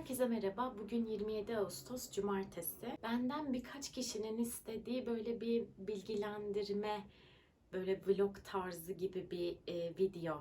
Herkese merhaba. Bugün 27 Ağustos Cumartesi. Benden birkaç kişinin istediği böyle bir bilgilendirme, böyle vlog tarzı gibi bir e, video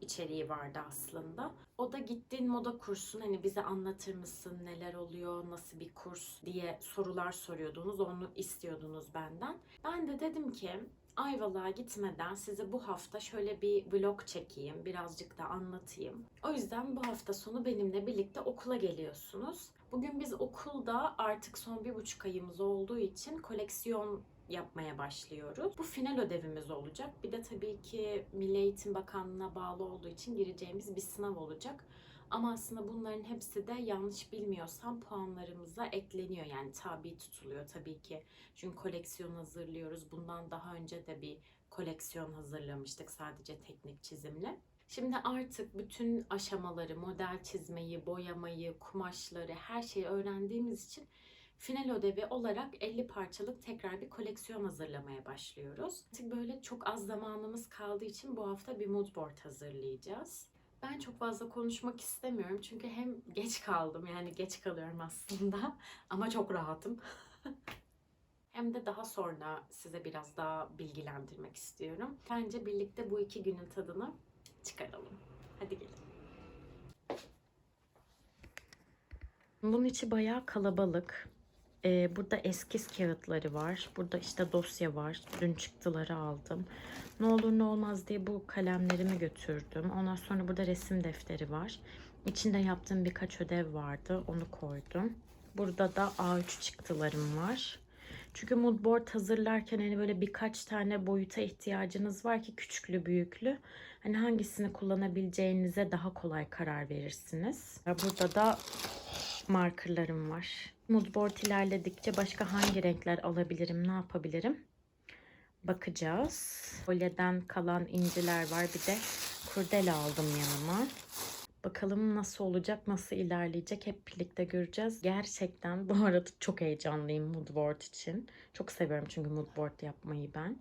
içeriği vardı aslında. O da gittiğin moda kursun hani bize anlatır mısın neler oluyor nasıl bir kurs diye sorular soruyordunuz onu istiyordunuz benden. Ben de dedim ki Ayvalık'a gitmeden size bu hafta şöyle bir vlog çekeyim, birazcık da anlatayım. O yüzden bu hafta sonu benimle birlikte okula geliyorsunuz. Bugün biz okulda artık son bir buçuk ayımız olduğu için koleksiyon yapmaya başlıyoruz. Bu final ödevimiz olacak. Bir de tabii ki Milli Eğitim Bakanlığı'na bağlı olduğu için gireceğimiz bir sınav olacak. Ama aslında bunların hepsi de yanlış bilmiyorsam puanlarımıza ekleniyor. Yani tabi tutuluyor tabii ki. Çünkü koleksiyon hazırlıyoruz. Bundan daha önce de bir koleksiyon hazırlamıştık sadece teknik çizimle. Şimdi artık bütün aşamaları, model çizmeyi, boyamayı, kumaşları, her şeyi öğrendiğimiz için final ödevi olarak 50 parçalık tekrar bir koleksiyon hazırlamaya başlıyoruz. Artık böyle çok az zamanımız kaldığı için bu hafta bir mood board hazırlayacağız. Ben çok fazla konuşmak istemiyorum çünkü hem geç kaldım yani geç kalıyorum aslında ama çok rahatım. hem de daha sonra size biraz daha bilgilendirmek istiyorum. Bence birlikte bu iki günün tadını çıkaralım. Hadi gelin. Bunun içi bayağı kalabalık. Ee, burada eskiz kağıtları var. Burada işte dosya var. Dün çıktıları aldım. Ne olur ne olmaz diye bu kalemlerimi götürdüm. Ondan sonra burada resim defteri var. İçinde yaptığım birkaç ödev vardı. Onu koydum. Burada da A3 çıktılarım var. Çünkü mood board hazırlarken hani böyle birkaç tane boyuta ihtiyacınız var ki küçüklü büyüklü. Hani hangisini kullanabileceğinize daha kolay karar verirsiniz. Burada da markerlarım var. Mood board ilerledikçe başka hangi renkler alabilirim, ne yapabilirim? Bakacağız. Kolyeden kalan inciler var. Bir de kurdele aldım yanıma. Bakalım nasıl olacak, nasıl ilerleyecek hep birlikte göreceğiz. Gerçekten bu arada çok heyecanlıyım mood board için. Çok seviyorum çünkü mood board yapmayı ben.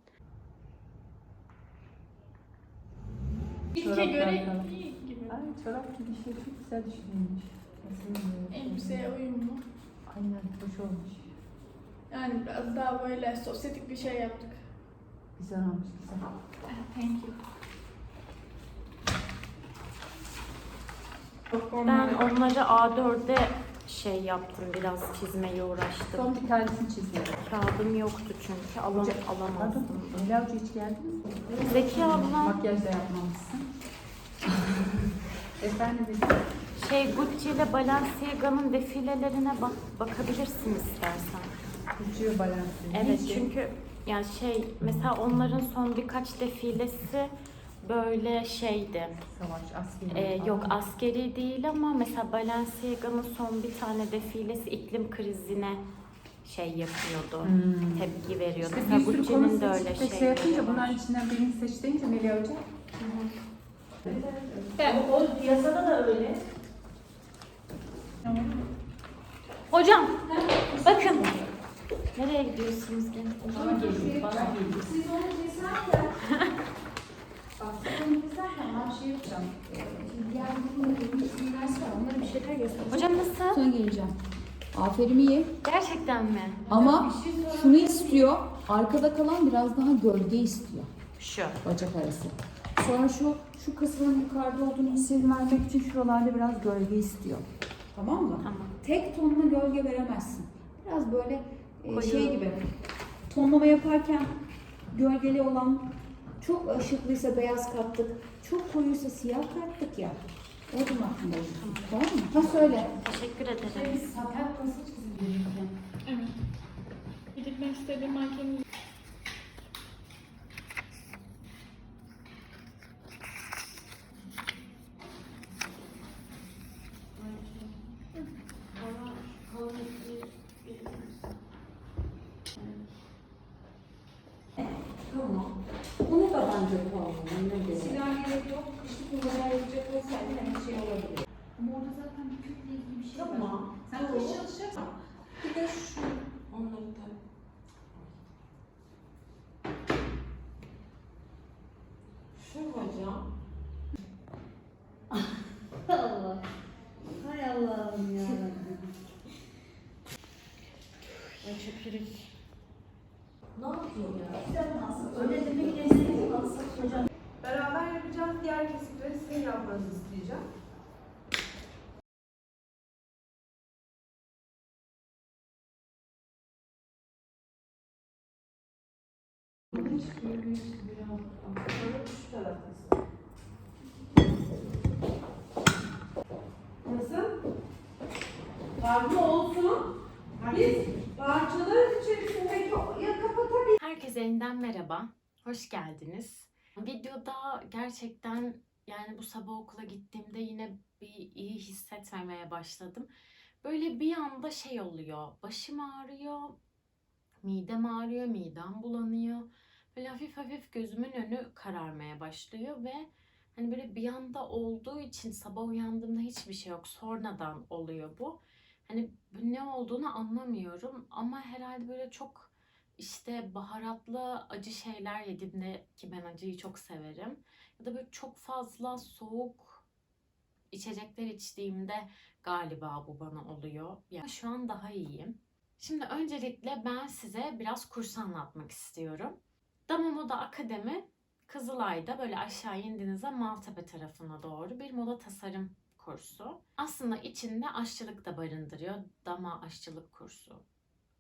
İlke göre iyi gibi. Ay çorap gibi şey çok güzel düşünülmüş. Elbiseye uyumlu. Aynen hoş olmuş. Yani biraz daha böyle sosyetik bir şey yaptık. Güzel olmuş güzel. Thank you. Ben onları A4'e şey yaptım, biraz çizmeye uğraştım. Son bir tanesini çiziyorum. Kağıdım yoktu çünkü alam alamazdım. Leyla Hoca hiç geldiniz mi? Zeki abla Makyaj da yapmamışsın. Efendim. Şey Gucci ile Balenciaga'nın defilelerine bak bakabilirsin istersen. Uçuyor balansı. Evet çünkü yani şey mesela onların son birkaç defilesi böyle şeydi. Savaş, askeri. Ee, falan. yok askeri değil ama mesela Balenciaga'nın son bir tane defilesi iklim krizine şey yapıyordu. Hmm. Tepki veriyordu. İşte mesela bir sürü konu Gucci'nin de öyle şeyleri şey yapınca bunların içinden birini seç deyince Melih Hoca. Evet. O piyasada da öyle. Hocam bakın. Nereye gidiyorsunuz gene? Bana geliyor. Siz onu keserken, bak siz onu keserken ben şey yapacağım. Diğer bir var, onlara bir şeyler göstereceğim. Hocam nasıl? Sonra geleceğim. Aferin iyi. Gerçekten mi? Ama şunu istiyor. Arkada kalan biraz daha gölge istiyor. Şu. Bacak arası. Sonra şu şu kısmının yukarıda olduğunu hissini vermek için şuralarda biraz gölge istiyor. Tamam mı? Tamam. Tek tonla gölge veremezsin. Biraz böyle e, şey gibi. Tonlama yaparken gölgeli olan çok ışıklıysa beyaz kattık. Çok koyuysa siyah kattık ya. O da aklında olsun. Tamam mı? Ha söyle. Teşekkür ederim. Sakat nasıl çiziliyor? Evet. Gidip ben istediğim mankeni Tamam. Bunu da bence kullanalım. Ne diyorsun? Yok. Kışlık kullanacak olsaydı hani şey olabilir. Ama orada zaten bir kütle ilgili bir şey var. Tamam. Sen kış çalışacaksan bir de şu onları da Şu hocam. Allah. Hay Allah'ım ya. pirinç. Ne yapıyor ya? Öyle demek destek alsak hocam. Beraber yapacağız. Diğer kesikleri sizin yapmanızı isteyeceğim. Şu taraftasın. Nasıl? Farklı olsun. Biz parçaların içerisindeki ya kapatabiliriz. Herkese yeniden merhaba. Hoş geldiniz. Videoda gerçekten yani bu sabah okula gittiğimde yine bir iyi hissetmemeye başladım. Böyle bir anda şey oluyor. Başım ağrıyor, midem ağrıyor, midem bulanıyor. Böyle hafif hafif gözümün önü kararmaya başlıyor ve hani böyle bir anda olduğu için sabah uyandığımda hiçbir şey yok. Sonradan oluyor bu. Hani ne olduğunu anlamıyorum ama herhalde böyle çok işte baharatlı acı şeyler yediğimde ki ben acıyı çok severim. Ya da böyle çok fazla soğuk içecekler içtiğimde galiba bu bana oluyor. Yani şu an daha iyiyim. Şimdi öncelikle ben size biraz kurs anlatmak istiyorum. Dama Moda Akademi Kızılay'da böyle aşağı indiğinizde Maltepe tarafına doğru bir moda tasarım kursu. Aslında içinde aşçılık da barındırıyor. Dama aşçılık kursu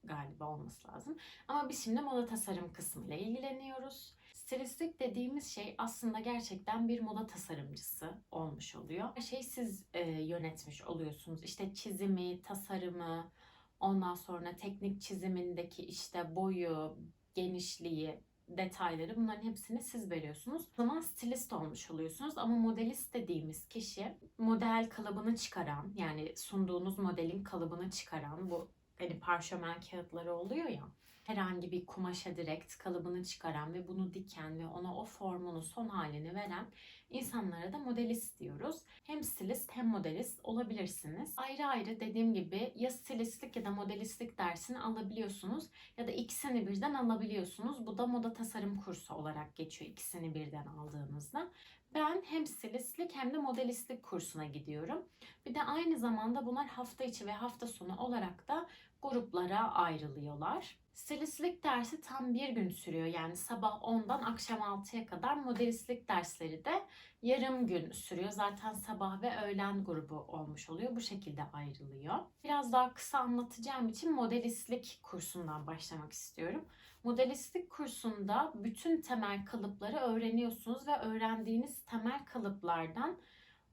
galiba olması lazım. Ama biz şimdi moda tasarım kısmıyla ilgileniyoruz. Stilistlik dediğimiz şey aslında gerçekten bir moda tasarımcısı olmuş oluyor. Her şeyi siz e, yönetmiş oluyorsunuz. İşte çizimi, tasarımı, ondan sonra teknik çizimindeki işte boyu, genişliği, detayları bunların hepsini siz veriyorsunuz. O zaman stilist olmuş oluyorsunuz ama modelist dediğimiz kişi model kalıbını çıkaran yani sunduğunuz modelin kalıbını çıkaran bu hani parşömen kağıtları oluyor ya herhangi bir kumaşa direkt kalıbını çıkaran ve bunu diken ve ona o formunu son halini veren insanlara da modelist diyoruz. Hem stilist hem modelist olabilirsiniz. Ayrı ayrı dediğim gibi ya stilistlik ya da modelistlik dersini alabiliyorsunuz ya da ikisini birden alabiliyorsunuz. Bu da moda tasarım kursu olarak geçiyor ikisini birden aldığınızda. Ben hem stilistlik hem de modelistlik kursuna gidiyorum. Bir de aynı zamanda bunlar hafta içi ve hafta sonu olarak da gruplara ayrılıyorlar. Stilistlik dersi tam bir gün sürüyor. Yani sabah 10'dan akşam 6'ya kadar modelistlik dersleri de yarım gün sürüyor. Zaten sabah ve öğlen grubu olmuş oluyor. Bu şekilde ayrılıyor. Biraz daha kısa anlatacağım için modelistlik kursundan başlamak istiyorum. Modelistlik kursunda bütün temel kalıpları öğreniyorsunuz ve öğrendiğiniz temel kalıplardan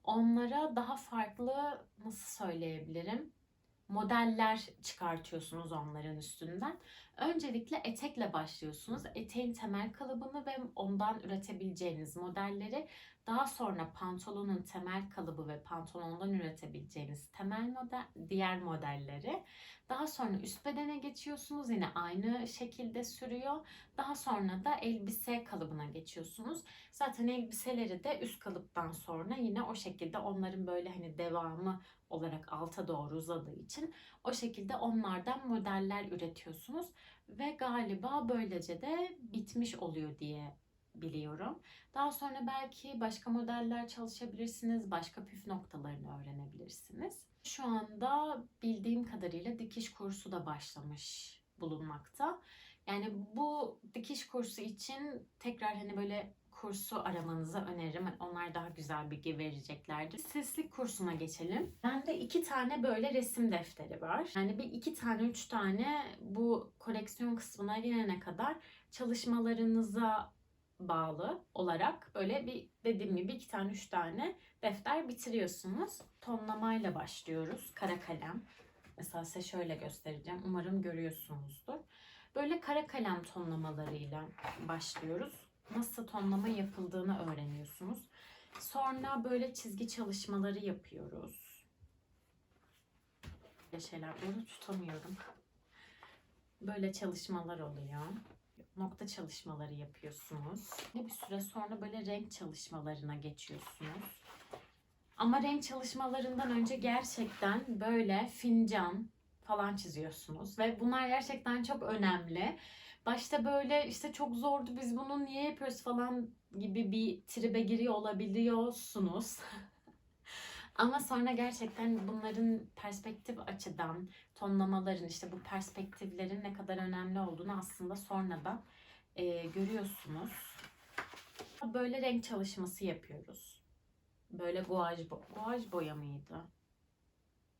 onlara daha farklı nasıl söyleyebilirim? Modeller çıkartıyorsunuz onların üstünden. Öncelikle etekle başlıyorsunuz. Eteğin temel kalıbını ve ondan üretebileceğiniz modelleri daha sonra pantolonun temel kalıbı ve pantolondan üretebileceğiniz temel model, diğer modelleri. Daha sonra üst bedene geçiyorsunuz. Yine aynı şekilde sürüyor. Daha sonra da elbise kalıbına geçiyorsunuz. Zaten elbiseleri de üst kalıptan sonra yine o şekilde onların böyle hani devamı olarak alta doğru uzadığı için o şekilde onlardan modeller üretiyorsunuz ve galiba böylece de bitmiş oluyor diye biliyorum. Daha sonra belki başka modeller çalışabilirsiniz, başka püf noktalarını öğrenebilirsiniz. Şu anda bildiğim kadarıyla dikiş kursu da başlamış bulunmakta. Yani bu dikiş kursu için tekrar hani böyle kursu aramanızı öneririm. Hani Onlar daha güzel bilgi vereceklerdir. Seslik kursuna geçelim. Bende iki tane böyle resim defteri var. Yani bir iki tane, üç tane bu koleksiyon kısmına gelene kadar çalışmalarınıza bağlı olarak böyle bir dediğim gibi iki tane, üç tane defter bitiriyorsunuz. Tonlamayla başlıyoruz. Kara kalem. Mesela size şöyle göstereceğim. Umarım görüyorsunuzdur. Böyle kara kalem tonlamalarıyla başlıyoruz nasıl tonlama yapıldığını öğreniyorsunuz. Sonra böyle çizgi çalışmaları yapıyoruz. Böyle şeyler bunu tutamıyorum. Böyle çalışmalar oluyor. Nokta çalışmaları yapıyorsunuz. Ve bir süre sonra böyle renk çalışmalarına geçiyorsunuz. Ama renk çalışmalarından önce gerçekten böyle fincan falan çiziyorsunuz. Ve bunlar gerçekten çok önemli. Başta böyle işte çok zordu biz bunu niye yapıyoruz falan gibi bir tribe giriyor olabiliyorsunuz. Ama sonra gerçekten bunların perspektif açıdan, tonlamaların işte bu perspektiflerin ne kadar önemli olduğunu aslında sonradan e, görüyorsunuz. Böyle renk çalışması yapıyoruz. Böyle guaj, bo guaj boya mıydı?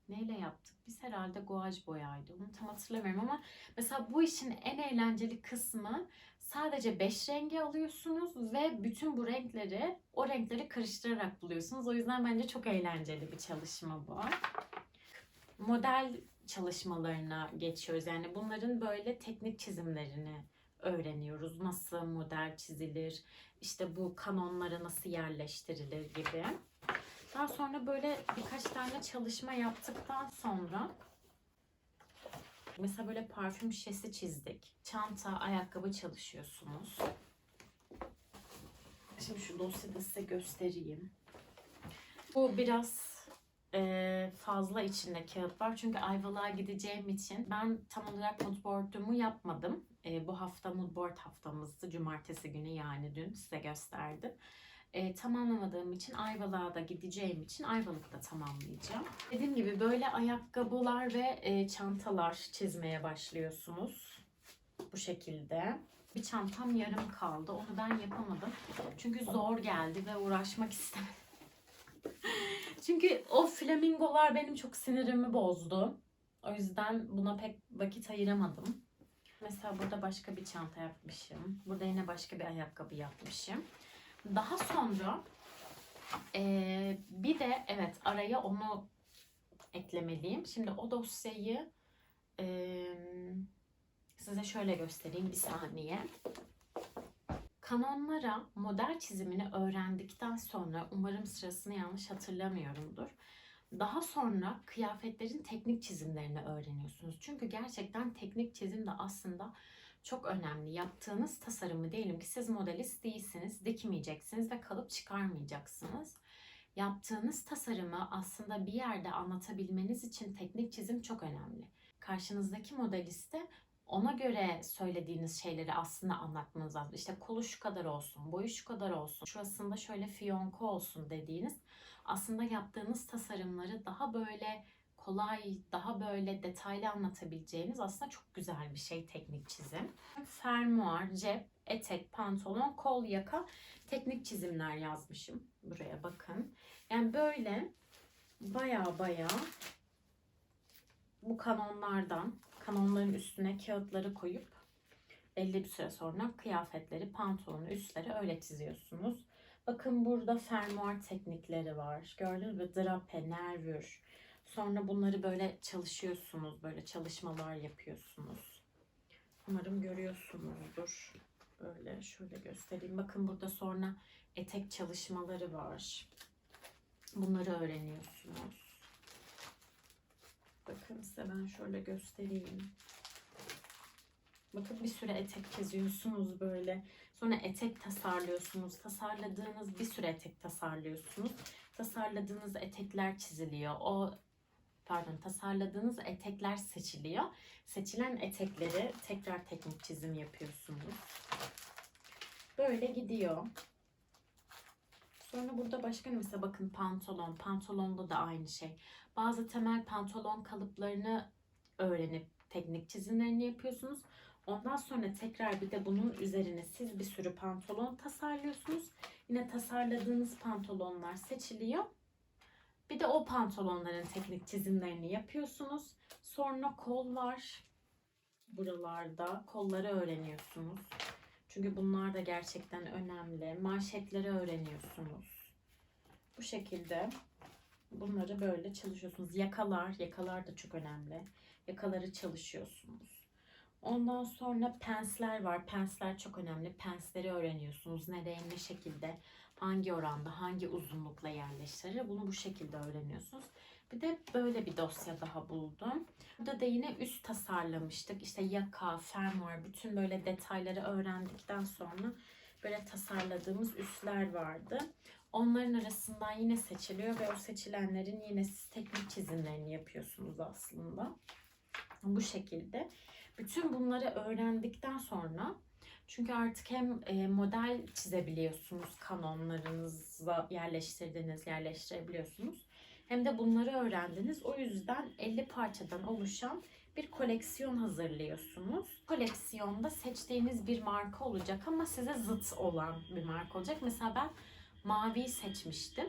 Neyle yaptık? Biz herhalde guaj boyaydı. Onu tam hatırlamıyorum ama mesela bu işin en eğlenceli kısmı sadece 5 rengi alıyorsunuz ve bütün bu renkleri o renkleri karıştırarak buluyorsunuz. O yüzden bence çok eğlenceli bir çalışma bu. Model çalışmalarına geçiyoruz. Yani bunların böyle teknik çizimlerini öğreniyoruz. Nasıl model çizilir, işte bu kanonlara nasıl yerleştirilir gibi. Daha sonra böyle birkaç tane çalışma yaptıktan sonra mesela böyle parfüm şişesi çizdik. Çanta, ayakkabı çalışıyorsunuz. Şimdi şu dosyada size göstereyim. Bu biraz e, fazla içinde kağıt var. Çünkü Ayvalık'a gideceğim için ben tam olarak moodboard'umu yapmadım. E, bu hafta moodboard haftamızdı. Cumartesi günü yani dün size gösterdim. E, tamamlamadığım için Ayvalık'a da gideceğim için Ayvalık'ta tamamlayacağım. Dediğim gibi böyle ayakkabılar ve e, çantalar çizmeye başlıyorsunuz. Bu şekilde. Bir çantam yarım kaldı. Onu ben yapamadım. Çünkü zor geldi ve uğraşmak istemedim. Çünkü o flamingolar benim çok sinirimi bozdu. O yüzden buna pek vakit ayıramadım. Mesela burada başka bir çanta yapmışım. Burada yine başka bir ayakkabı yapmışım. Daha sonra eee, bir de evet araya onu eklemeliyim. Şimdi o dosyayı eee, size şöyle göstereyim bir saniye. Kanonlara model çizimini öğrendikten sonra umarım sırasını yanlış hatırlamıyorumdur. Daha sonra kıyafetlerin teknik çizimlerini öğreniyorsunuz. Çünkü gerçekten teknik çizim de aslında çok önemli. Yaptığınız tasarımı diyelim ki siz modelist değilsiniz, dikmeyeceksiniz ve kalıp çıkarmayacaksınız. Yaptığınız tasarımı aslında bir yerde anlatabilmeniz için teknik çizim çok önemli. Karşınızdaki modeliste ona göre söylediğiniz şeyleri aslında anlatmanız lazım. İşte kolu şu kadar olsun, boyu şu kadar olsun, şurasında şöyle fiyonku olsun dediğiniz aslında yaptığınız tasarımları daha böyle kolay, daha böyle detaylı anlatabileceğiniz aslında çok güzel bir şey teknik çizim. Fermuar, cep, etek, pantolon, kol, yaka teknik çizimler yazmışım. Buraya bakın. Yani böyle baya baya bu kanonlardan kanonların üstüne kağıtları koyup belli bir süre sonra kıyafetleri, pantolonu, üstleri öyle çiziyorsunuz. Bakın burada fermuar teknikleri var. Gördünüz mü? Drape, nervür. Sonra bunları böyle çalışıyorsunuz. Böyle çalışmalar yapıyorsunuz. Umarım görüyorsunuzdur. Böyle şöyle göstereyim. Bakın burada sonra etek çalışmaları var. Bunları öğreniyorsunuz. Bakın size ben şöyle göstereyim. Bakın bir süre etek çiziyorsunuz böyle. Sonra etek tasarlıyorsunuz. Tasarladığınız bir süre etek tasarlıyorsunuz. Tasarladığınız etekler çiziliyor. O pardon tasarladığınız etekler seçiliyor. Seçilen etekleri tekrar teknik çizim yapıyorsunuz. Böyle gidiyor. Sonra burada başka mesela bakın pantolon. Pantolonda da aynı şey. Bazı temel pantolon kalıplarını öğrenip teknik çizimlerini yapıyorsunuz. Ondan sonra tekrar bir de bunun üzerine siz bir sürü pantolon tasarlıyorsunuz. Yine tasarladığınız pantolonlar seçiliyor. Bir de o pantolonların teknik çizimlerini yapıyorsunuz. Sonra kol var. Buralarda kolları öğreniyorsunuz. Çünkü bunlar da gerçekten önemli. Manşetleri öğreniyorsunuz. Bu şekilde bunları böyle çalışıyorsunuz. Yakalar, yakalar da çok önemli. Yakaları çalışıyorsunuz. Ondan sonra pensler var. Pensler çok önemli. Pensleri öğreniyorsunuz. Nereye, ne şekilde, hangi oranda, hangi uzunlukla yerleştirir. Bunu bu şekilde öğreniyorsunuz. Bir de böyle bir dosya daha buldum. Burada da yine üst tasarlamıştık. İşte yaka, fermuar, bütün böyle detayları öğrendikten sonra böyle tasarladığımız üstler vardı. Onların arasından yine seçiliyor ve o seçilenlerin yine siz teknik çizimlerini yapıyorsunuz aslında. Bu şekilde. Bütün bunları öğrendikten sonra çünkü artık hem e, model çizebiliyorsunuz kanonlarınıza yerleştirdiğiniz yerleştirebiliyorsunuz. hem de bunları öğrendiniz. O yüzden 50 parçadan oluşan bir koleksiyon hazırlıyorsunuz. Koleksiyonda seçtiğiniz bir marka olacak ama size zıt olan bir marka olacak. Mesela ben maviyi seçmiştim.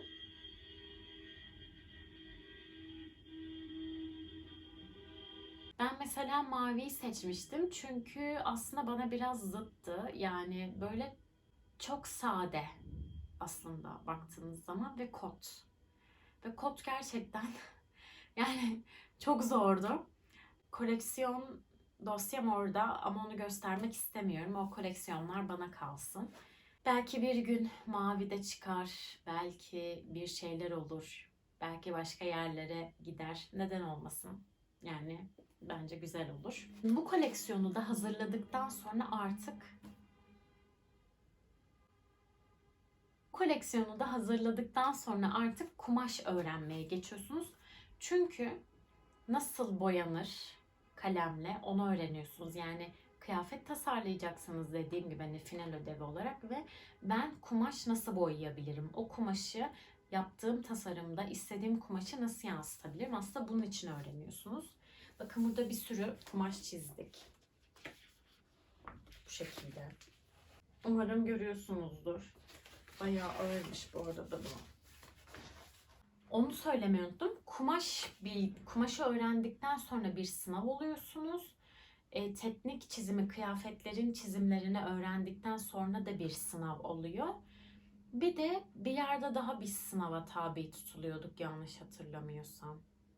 Mesela maviyi seçmiştim çünkü aslında bana biraz zıttı. Yani böyle çok sade aslında baktığınız zaman ve kot. Ve kot gerçekten yani çok zordu. Koleksiyon dosyam orada ama onu göstermek istemiyorum. O koleksiyonlar bana kalsın. Belki bir gün mavi de çıkar, belki bir şeyler olur, belki başka yerlere gider. Neden olmasın? Yani bence güzel olur. Bu koleksiyonu da hazırladıktan sonra artık koleksiyonu da hazırladıktan sonra artık kumaş öğrenmeye geçiyorsunuz. Çünkü nasıl boyanır kalemle onu öğreniyorsunuz. Yani kıyafet tasarlayacaksınız dediğim gibi hani final ödevi olarak ve ben kumaş nasıl boyayabilirim? O kumaşı yaptığım tasarımda istediğim kumaşı nasıl yansıtabilirim? Aslında bunun için öğreniyorsunuz. Bakın burada bir sürü kumaş çizdik. Bu şekilde. Umarım görüyorsunuzdur. Bayağı ağırmış bu arada bu. Onu söylemeyi unuttum. Kumaş bir kumaşı öğrendikten sonra bir sınav oluyorsunuz. E, teknik çizimi, kıyafetlerin çizimlerini öğrendikten sonra da bir sınav oluyor. Bir de bir yerde daha bir sınava tabi tutuluyorduk yanlış hatırlamıyorsam.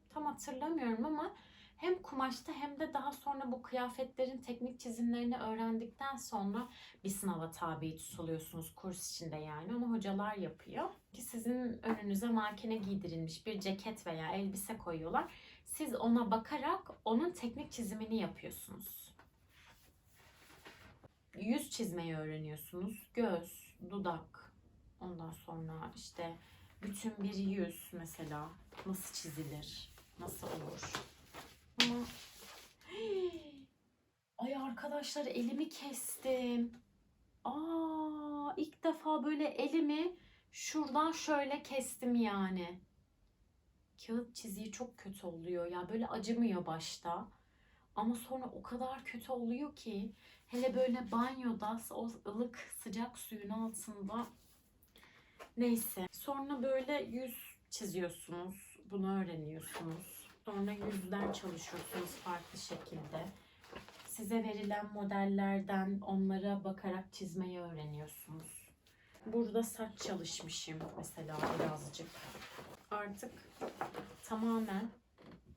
Tam hatırlamıyorum ama hem kumaşta hem de daha sonra bu kıyafetlerin teknik çizimlerini öğrendikten sonra bir sınava tabi tutuluyorsunuz kurs içinde yani. Onu hocalar yapıyor. Ki sizin önünüze makine giydirilmiş bir ceket veya elbise koyuyorlar. Siz ona bakarak onun teknik çizimini yapıyorsunuz. Yüz çizmeyi öğreniyorsunuz. Göz, dudak, ondan sonra işte bütün bir yüz mesela nasıl çizilir, nasıl olur. Ama ay arkadaşlar elimi kestim. Aa ilk defa böyle elimi şuradan şöyle kestim yani. Kağıt çiziği çok kötü oluyor ya böyle acımıyor başta. Ama sonra o kadar kötü oluyor ki hele böyle banyoda o ılık sıcak suyun altında neyse. Sonra böyle yüz çiziyorsunuz. Bunu öğreniyorsunuz. Sonra yüzler çalışıyorsunuz farklı şekilde. Size verilen modellerden onlara bakarak çizmeyi öğreniyorsunuz. Burada saç çalışmışım mesela birazcık. Artık tamamen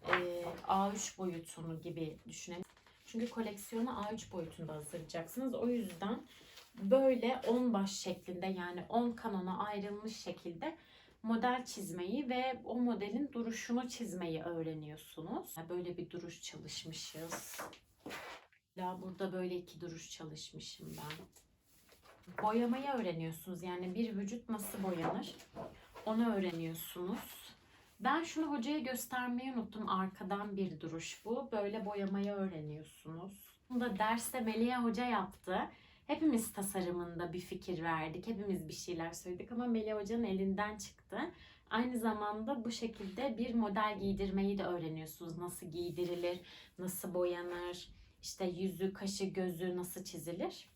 e, A3 boyutunu gibi düşünelim. Çünkü koleksiyonu A3 boyutunda hazırlayacaksınız. O yüzden böyle 10 baş şeklinde yani 10 kanona ayrılmış şekilde model çizmeyi ve o modelin duruşunu çizmeyi öğreniyorsunuz. Böyle bir duruş çalışmışız. Ya burada böyle iki duruş çalışmışım ben. Boyamayı öğreniyorsunuz. Yani bir vücut nasıl boyanır onu öğreniyorsunuz. Ben şunu hocaya göstermeyi unuttum. Arkadan bir duruş bu. Böyle boyamayı öğreniyorsunuz. Bunu da derste Melia Hoca yaptı. Hepimiz tasarımında bir fikir verdik. Hepimiz bir şeyler söyledik ama Melia Hoca'nın elinden çıktı. Aynı zamanda bu şekilde bir model giydirmeyi de öğreniyorsunuz. Nasıl giydirilir, nasıl boyanır, işte yüzü, kaşı, gözü nasıl çizilir.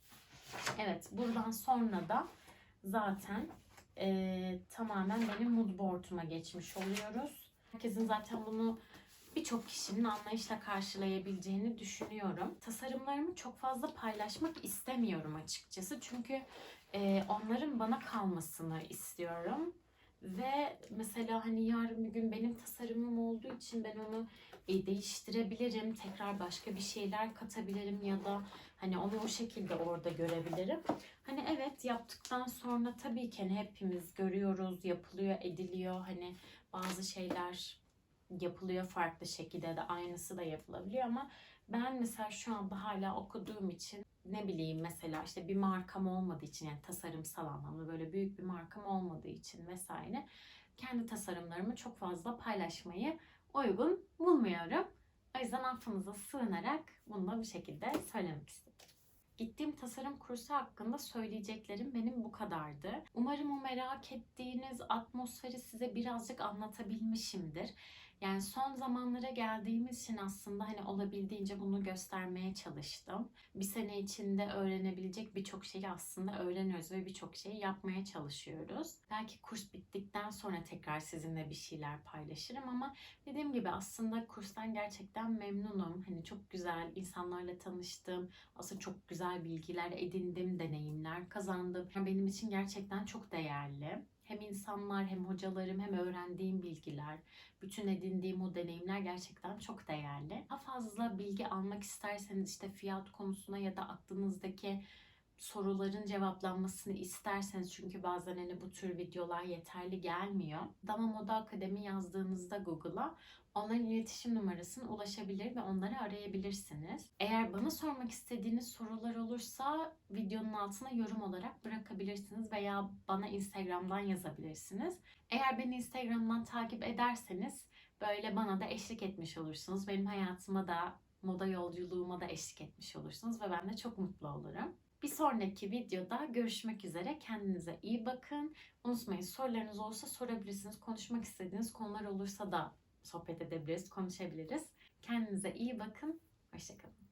Evet, buradan sonra da zaten e, tamamen benim mood board'uma geçmiş oluyoruz. Herkesin zaten bunu birçok kişinin anlayışla karşılayabileceğini düşünüyorum. Tasarımlarımı çok fazla paylaşmak istemiyorum açıkçası. Çünkü e, onların bana kalmasını istiyorum. Ve mesela hani yarın bir gün benim tasarımım olduğu için ben onu e, değiştirebilirim. Tekrar başka bir şeyler katabilirim ya da hani onu o şekilde orada görebilirim. Hani evet yaptıktan sonra tabii ki hani hepimiz görüyoruz, yapılıyor, ediliyor. Hani bazı şeyler yapılıyor farklı şekilde de aynısı da yapılabiliyor ama ben mesela şu anda hala okuduğum için ne bileyim mesela işte bir markam olmadığı için yani tasarımsal anlamda böyle büyük bir markam olmadığı için vesaire kendi tasarımlarımı çok fazla paylaşmayı uygun bulmuyorum. O yüzden affınıza sığınarak bunu da bu şekilde söylemek istedim. Gittiğim tasarım kursu hakkında söyleyeceklerim benim bu kadardı. Umarım o merak ettiğiniz atmosferi size birazcık anlatabilmişimdir. Yani son zamanlara geldiğimiz için aslında hani olabildiğince bunu göstermeye çalıştım. Bir sene içinde öğrenebilecek birçok şeyi aslında öğreniyoruz ve birçok şeyi yapmaya çalışıyoruz. Belki kurs bittikten sonra tekrar sizinle bir şeyler paylaşırım ama dediğim gibi aslında kurstan gerçekten memnunum. Hani çok güzel insanlarla tanıştım. Aslında çok güzel bilgiler edindim, deneyimler kazandım. Benim için gerçekten çok değerli. Hem insanlar hem hocalarım hem öğrendiğim bilgiler, bütün edindiğim o deneyimler gerçekten çok değerli. Daha fazla bilgi almak isterseniz işte fiyat konusuna ya da aklınızdaki soruların cevaplanmasını isterseniz çünkü bazen hani bu tür videolar yeterli gelmiyor. Dama Moda Akademi yazdığınızda Google'a onların iletişim numarasına ulaşabilir ve onları arayabilirsiniz. Eğer bana sormak istediğiniz sorular olursa videonun altına yorum olarak bırakabilirsiniz veya bana Instagram'dan yazabilirsiniz. Eğer beni Instagram'dan takip ederseniz böyle bana da eşlik etmiş olursunuz. Benim hayatıma da moda yolculuğuma da eşlik etmiş olursunuz ve ben de çok mutlu olurum. Bir sonraki videoda görüşmek üzere. Kendinize iyi bakın. Unutmayın sorularınız olursa sorabilirsiniz. Konuşmak istediğiniz konular olursa da sohbet edebiliriz, konuşabiliriz. Kendinize iyi bakın. Hoşçakalın.